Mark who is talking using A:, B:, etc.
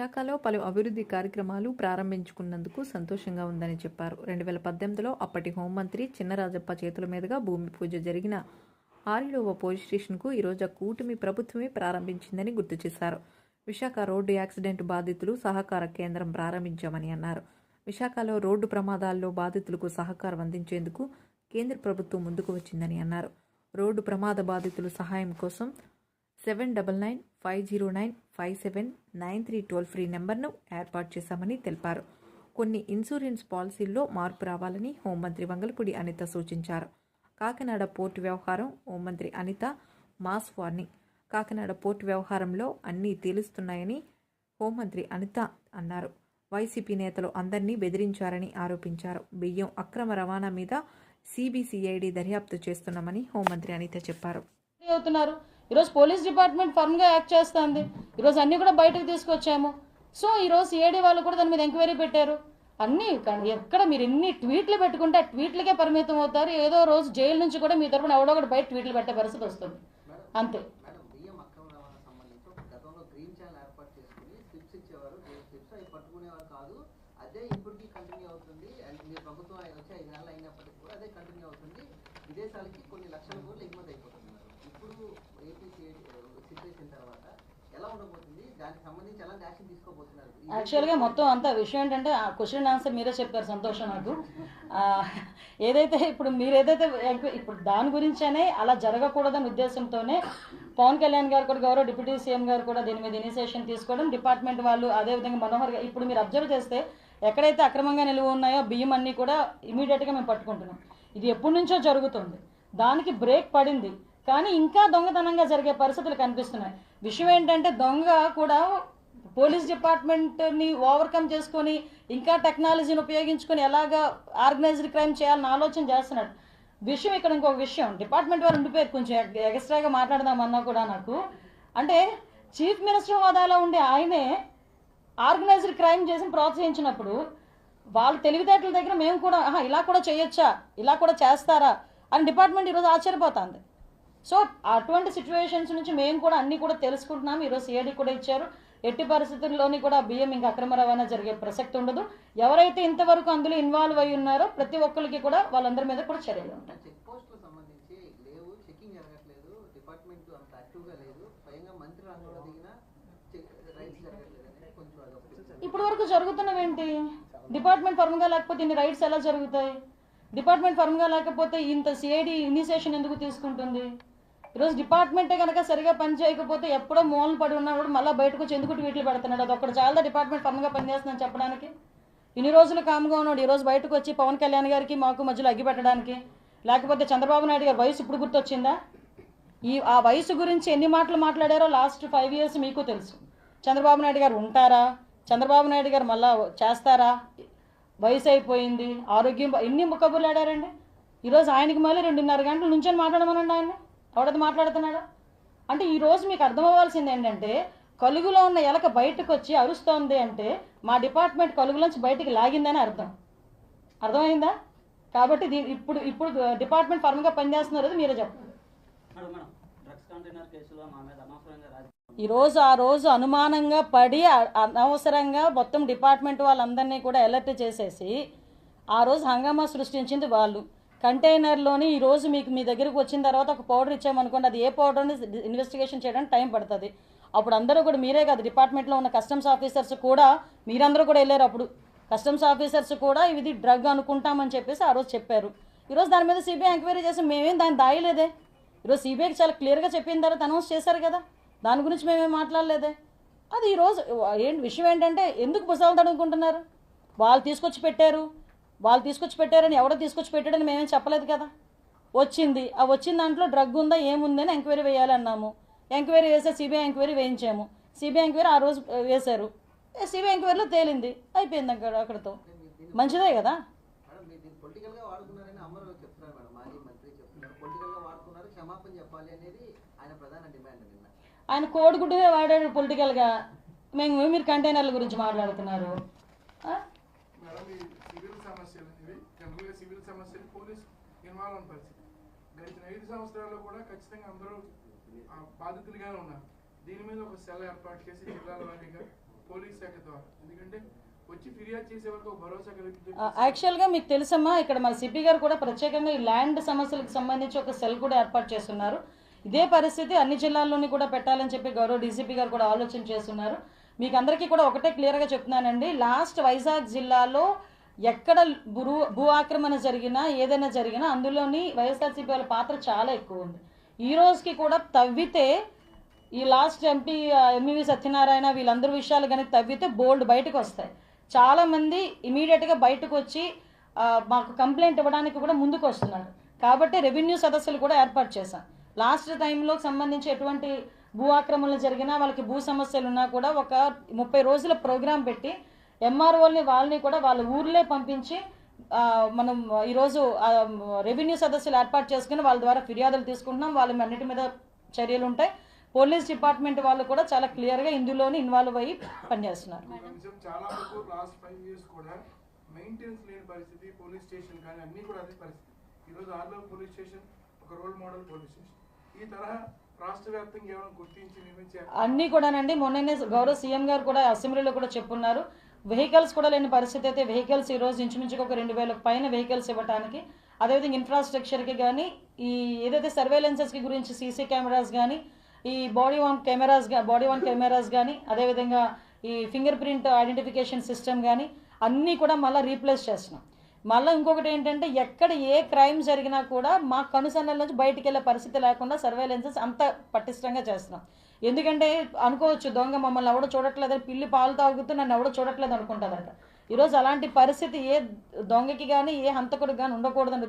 A: విశాఖలో పలు అభివృద్ధి కార్యక్రమాలు ప్రారంభించుకున్నందుకు సంతోషంగా ఉందని చెప్పారు. రెండు వేల పద్దెనిమిదిలో అప్పటి హోంమంత్రి చిన్నరాజప్ప చేతుల మీదుగా భూమి పూజ జరిగిన ఆరిలోవ పోలీస్ స్టేషన్కు ఈరోజు కూటమి ప్రభుత్వమే ప్రారంభించిందని గుర్తు చేశారు. విశాఖ రోడ్డు యాక్సిడెంట్ బాధితులు సహకార కేంద్రం ప్రారంభించామని అన్నారు. విశాఖలో రోడ్డు ప్రమాదాల్లో బాధితులకు సహకారం అందించేందుకు కేంద్ర ప్రభుత్వం ముందుకు వచ్చిందని అన్నారు. రోడ్డు ప్రమాద బాధితుల సహాయం కోసం seven double nine five zero nine five seven nine three toll free నెంబర్ను ఏర్పాటు చేశామని తెలిపారు. కొన్ని ఇన్సూరెన్స్ పాలసీల్లో మార్పు రావాలని హోంమంత్రి వంగలపూడి అనిత సూచించారు. కాకినాడ పోర్టు వ్యవహారం హోంమంత్రి Anitha mass warning. Kakinada port వ్యవహారంలో అన్నీ తేలుస్తున్నాయని హోంమంత్రి అనిత అన్నారు. వైసీపీ నేతలు అందరినీ బెదిరించారని ఆరోపించారు. బియ్యం అక్రమ రవాణా మీద సిబిసిఐడి దర్యాప్తు చేస్తున్నామని హోంమంత్రి అనిత చెప్పారు.
B: అవుతున్నారు. ఈరోజు పోలీస్ డిపార్ట్మెంట్ ఫర్మ్గా యాక్ట్ చేస్తుంది. ఈరోజు అన్నీ కూడా బయటకు తీసుకొచ్చాము. సో ఈరోజు ఏడీ వాళ్ళు కూడా దాని మీద ఎంక్వైరీ పెట్టారు. అన్నీ ఎక్కడ మీరు ఎన్ని ట్వీట్లు పెట్టుకుంటే ఆ ట్వీట్లకే పరిమితం అవుతారు. ఏదో రోజు జైలు నుంచి కూడా మీ తరపున ఎవడో ఒకటి బయట ట్వీట్లు పెట్టే పరిస్థితి వస్తుంది. అంతే.
C: విదేశాలకి కొన్ని లక్షల కోట్లు ఎగుమతి అయిపోతున్నారు ఇప్పుడు ఏపీ సిచ్యువేషన్ తర్వాత
B: యాక్చువల్గా మొత్తం అంతా విషయం ఏంటంటే ఆ క్వశ్చన్ ఆన్సర్ మీరే చెప్పారు సంతోషం నాకు. ఏదైతే ఇప్పుడు మీరు ఏదైతే ఇప్పుడు దాని గురించేనే అలా జరగకూడదనే ఉద్దేశంతోనే పవన్ కళ్యాణ్ గారు కూడా గౌరవ డిప్యూటీ సీఎం గారు కూడా దీని మీద ఇనిషియేషన్ తీసుకోవడం డిపార్ట్మెంట్ వాళ్ళు అదేవిధంగా మనోహర్ గారు ఇప్పుడు మీరు అబ్జర్వ్ చేస్తే ఎక్కడైతే అక్రమంగా నిలువ ఉన్నాయో బియ్యం అన్నీ కూడా ఇమీడియట్గా మేము పట్టుకుంటున్నాం. ఇది ఎప్పటి నుంచో జరుగుతుంది. దానికి బ్రేక్ పడింది. కానీ ఇంకా దొంగతనంగా జరిగే పరిస్థితులు కనిపిస్తున్నాయి. విషయం ఏంటంటే దొంగ కూడా పోలీస్ డిపార్ట్మెంట్ని ఓవర్కమ్ చేసుకొని ఇంకా టెక్నాలజీని ఉపయోగించుకొని ఎలాగా ఆర్గనైజ్డ్ క్రైమ్ చేయాలని ఆలోచన చేస్తున్నాడు. విషయం ఇక్కడ ఇంకొక విషయం. డిపార్ట్మెంట్ వారు ఉండిపోయారు కొంచెం ఎక్స్ట్రాగా మాట్లాడదామన్నా కూడా నాకు. అంటే చీఫ్ మినిస్టర్ హోదాలో ఉండే ఆయనే ఆర్గనైజ్డ్ క్రైమ్ చేసి ప్రోత్సహించినప్పుడు వాళ్ళ తెలివితేటల దగ్గర మేము కూడా ఇలా కూడా చేయొచ్చా? ఇలా కూడా చేస్తారా? అని డిపార్ట్మెంట్ ఈరోజు ఆశ్చర్యపోతుంది. సో అటువంటి సిచ్యువేషన్స్ నుంచి మేము కూడా అన్ని కూడా తెలుసుకుంటున్నాం ఈరోజు సిఐడి కూడా ఇచ్చారు. ఎట్టి పరిస్థితుల్లోని కూడా బియ్యం ఇంకా అక్రమ రవాణా జరిగే ప్రసక్తి ఉండదు. ఎవరైతే ఇంతవరకు అందులో ఇన్వాల్వ్ అయి ఉన్నారో ప్రతి ఒక్కరికి కూడా వాళ్ళందరి మీద కూడా చర్యలు ఉంటాయి. ఇప్పటి వరకు జరుగుతున్నవేంటి డిపార్ట్మెంట్ ఫర్మ్గా లేకపోతే ఇన్ని రైట్స్ ఎలా జరుగుతాయి? డిపార్ట్మెంట్ ఫర్మ్గా లేకపోతే ఇంత సిఐడి ఇనిషియేషన్ ఎందుకు తీసుకుంటుంది? ఈరోజు డిపార్ట్మెంటే కనుక సరిగా పని చేయకపోతే ఎప్పుడో మూలన పడి ఉన్నప్పుడు మళ్ళీ బయటకు వచ్చి ఎందుకు ట్వీట్లు పెడుతున్నాడు? అది ఒకటి చాలా డిపార్ట్మెంట్ ఫర్మ్గా పనిచేస్తుందని చెప్పడానికి? ఇన్ని రోజులు కామ్గా ఉన్నాడు. ఈరోజు బయటకు వచ్చి పవన్ కళ్యాణ్ గారికి మాకు మధ్యలో అగ్గిపెట్టడానికి లేకపోతే చంద్రబాబు నాయుడు గారి వయసు ఇప్పుడు గుర్తొచ్చిందా? ఈ ఆ వయసు గురించి ఎన్ని మాటలు మాట్లాడారో లాస్ట్ ఫైవ్ ఇయర్స్ మీకు తెలుసు. చంద్రబాబు నాయుడు గారు ఉంటారా? చంద్రబాబు నాయుడు గారు మళ్ళా చేస్తారా? వయసు అయిపోయింది. ఆరోగ్యం ఎన్ని కబుర్లు ఆడారండి ఈరోజు ఆయనకి మళ్ళీ రెండున్నర గంటల నుంచొని మాట్లాడమనండి ఆయన్ని. ఎవడది మాట్లాడుతున్నాడా? అంటే ఈ రోజు మీకు అర్థమవ్వాల్సింది ఏంటంటే కలుగులో ఉన్న ఎలక బయటకు వచ్చి అరుస్తోంది అంటే మా డిపార్ట్మెంట్ కలుగులోంచి బయటికి లాగిందని అర్థం. అర్థమైందా? కాబట్టి దీ- ఇప్పుడు ఇప్పుడు డిపార్ట్మెంట్ ఫర్మ్గా పనిచేస్తున్నారు మీరే చెప్పండి.
D: మేడం మేడం డ్రగ్స్ కంటైనర్ కేసులో మా మీద అనవసరంగా రాజకీయ
B: ఈ రోజు ఆ రోజు అనుమానంగా పడి అనవసరంగా మొత్తం డిపార్ట్మెంట్ వాళ్ళందరినీ కూడా అలర్ట్ చేసేసి ఆ రోజు హంగామా సృష్టించింది వాళ్ళు. కంటైనర్లోని ఈరోజు మీకు మీ దగ్గరకు వచ్చిన తర్వాత ఒక పౌడర్ ఇచ్చామనుకోండి అది ఏ పౌడర్ అని ఇన్వెస్టిగేషన్ చేయడానికి టైం పడుతుంది. అప్పుడు అందరూ కూడా మీరే కాదు డిపార్ట్మెంట్లో ఉన్న కస్టమ్స్ ఆఫీసర్స్ కూడా మీరందరూ కూడా వెళ్ళారు అప్పుడు. కస్టమ్స్ ఆఫీసర్స్ కూడా ఇది డ్రగ్ అనుకుంటామని చెప్పేసి ఆ రోజు చెప్పారు. ఈరోజు దాని మీద సిబిఐ ఎంక్వైరీ చేసి మేమేం దాన్ని దాయలేదే? ఈరోజు సిబిఐకి చాలా క్లియర్గా చెప్పిన తర్వాత అనౌన్స్ చేశారు కదా దాని గురించి మేమేం మాట్లాడలేదే? అది ఈరోజు ఏంటి విషయం ఏంటంటే ఎందుకు పుస్తకాలు తడుకుంటున్నారు వాళ్ళు తీసుకొచ్చి పెట్టారు. వాళ్ళు తీసుకొచ్చి పెట్టారని ఎవడో తీసుకొచ్చి పెట్టాడని మేమేం చెప్పలేదు కదా? వచ్చింది. ఆ వచ్చిన దాంట్లో డ్రగ్ ఉందా ఏముందని ఎంక్వైరీ వేయాలన్నాము. ఎంక్వైరీ వేసే సిబిఐ ఎంక్వైరీ వేయించాము. సిబిఐ ఎంక్వైరీ ఆ రోజు వేశారు. సిబిఐ ఎంక్వైరీలో తేలింది. అయిపోయింది అక్కడ అక్కడతో. మంచిదే కదా?
C: మేడం మీరు దీన్ని పొలిటికల్గా వాడుకున్నారని అమరు చెప్తున్నారు మేడం. మాజీ మంత్రి చెప్తున్నారు. పొలిటికల్గా వాడుకున్నారు క్షమాపణ చెప్పాలి అనేది ఆయన ప్రధాన డిమాండ్ నిన్న.
B: ఆయన కోడిగుడ్డుగా వాడాడు పొలిటికల్గా. మేము మీరు కంటైనర్ల గురించి మాట్లాడుతున్నారు.
E: సమస్యలు ఇవి. జనరల్గా సివిల్ సమస్యలు పోలీస్ ఇన్వాల్వ్ పరిస్థితి. గడిచిన ఐదు సంవత్సరాల్లో కూడా ఖచ్చితంగా అందరూ బాధితులుగానే ఉన్నారు. దీని మీద ఒక సెల్ ఏర్పాటు చేసి జిల్లాల వారీగా పోలీస్ శాఖ ద్వారా. ఎందుకంటే వచ్చి ఫిర్యాదు చేసే ఒక భరోసా
B: యాక్చువల్గా మీకు తెలుసమ్మా ఇక్కడ మన సిపి గారు కూడా ప్రత్యేకంగా ఈ ల్యాండ్ సమస్యలకు సంబంధించి ఒక సెల్ కూడా ఏర్పాటు చేస్తున్నారు. ఇదే పరిస్థితి అన్ని జిల్లాల్లోని కూడా పెట్టాలని చెప్పి గౌరవ డీసీపీ గారు కూడా ఆలోచన చేస్తున్నారు. మీకు అందరికీ కూడా ఒకటే క్లియర్గా చెప్తున్నానండి లాస్ట్ వైజాగ్ జిల్లాలో ఎక్కడ భూ భూ ఆక్రమణ జరిగినా ఏదైనా జరిగినా అందులోని వైఎస్ఆర్సీపీ వాళ్ళ పాత్ర చాలా ఎక్కువ ఉంది. ఈ రోజుకి కూడా తవ్వితే ఈ లాస్ట్ ఎంపీ ఎంఈవి సత్యనారాయణ వీళ్ళందరి విషయాలు కనుక తవ్వితే బోల్డ్ బయటకు వస్తాయి. చాలామంది ఇమీడియట్గా బయటకు వచ్చి మాకు కంప్లైంట్ ఇవ్వడానికి కూడా ముందుకు వస్తున్నారు. కాబట్టి రెవెన్యూ సదస్సులు కూడా ఏర్పాటు చేశాం. లాస్ట్ టైంలో సంబంధించి ఎటువంటి భూ ఆక్రమణలు జరిగినా వాళ్ళకి భూ సమస్యలు ఉన్నా కూడా ఒక ముప్పై రోజుల ప్రోగ్రాం పెట్టి ఎంఆర్ఓల్ని వాళ్ళని కూడా వాళ్ళ ఊర్లే పంపించి మనం ఈరోజు రెవెన్యూ సదస్సులు ఏర్పాటు చేసుకుని వాళ్ళ ద్వారా ఫిర్యాదులు తీసుకుంటున్నాం. వాళ్ళ అన్నిటి మీద చర్యలు ఉంటాయి. పోలీస్ డిపార్ట్మెంట్ వాళ్ళు కూడా చాలా క్లియర్గా ఇందులోనే ఇన్వాల్వ్ అయ్యి పనిచేస్తున్నారు.
E: మెయింటెనెన్స్ లేని పరిస్థితి పోలీస్ స్టేషన్ కానీ అన్నీ కూడా అదే పరిస్థితి. ఈరోజు ఆర్లో పోలీస్ స్టేషన్ ఒక రోల్ మోడల్ పోలీస్ స్టేషన్. ఈ తరహా రాష్ట్ర వ్యాప్తంగా ఏమైనా గుర్తించి నిర్మించే
B: అన్నీ కూడానండి మొన్ననే గౌరవ సీఎం గారు కూడా అసెంబ్లీలో కూడా చెప్పున్నారు. వెహికల్స్ కూడా లేని పరిస్థితి అయితే వెహికల్స్ ఈ రోజు ఇంచుమించుగా ఒక రెండు వేల పైన వెహికల్స్ ఇవ్వడానికి అదేవిధంగా ఇన్ఫ్రాస్ట్రక్చర్కి కానీ ఈ ఏదైతే సర్వేలెన్సెస్కి గురించి సీసీ కెమెరాస్ కానీ ఈ body worn cameras body worn cameras కానీ అదేవిధంగా ఈ ఫింగర్ ప్రింట్ ఐడెంటిఫికేషన్ సిస్టమ్ కానీ అన్నీ కూడా మళ్ళీ రీప్లేస్ చేస్తున్నాం. మళ్ళీ ఇంకొకటి ఏంటంటే ఎక్కడ ఏ క్రైమ్ జరిగినా కూడా మా కనుసన్నల నుంచి బయటికి వెళ్ళే పరిస్థితి లేకుండా సర్వేలెన్సెస్ అంత పటిష్టంగా చేస్తున్నాం. ఎందుకంటే అనుకోవచ్చు దొంగ మమ్మల్ని ఎవడో చూడట్లేదని పిల్లి పాలు తాగుతూ నన్ను ఎవడో చూడట్లేదు అనుకుంటుందంట. ఈరోజు అలాంటి పరిస్థితి ఏ దొంగకి కానీ ఏ హంతకుడికి కానీ ఉండకూడదని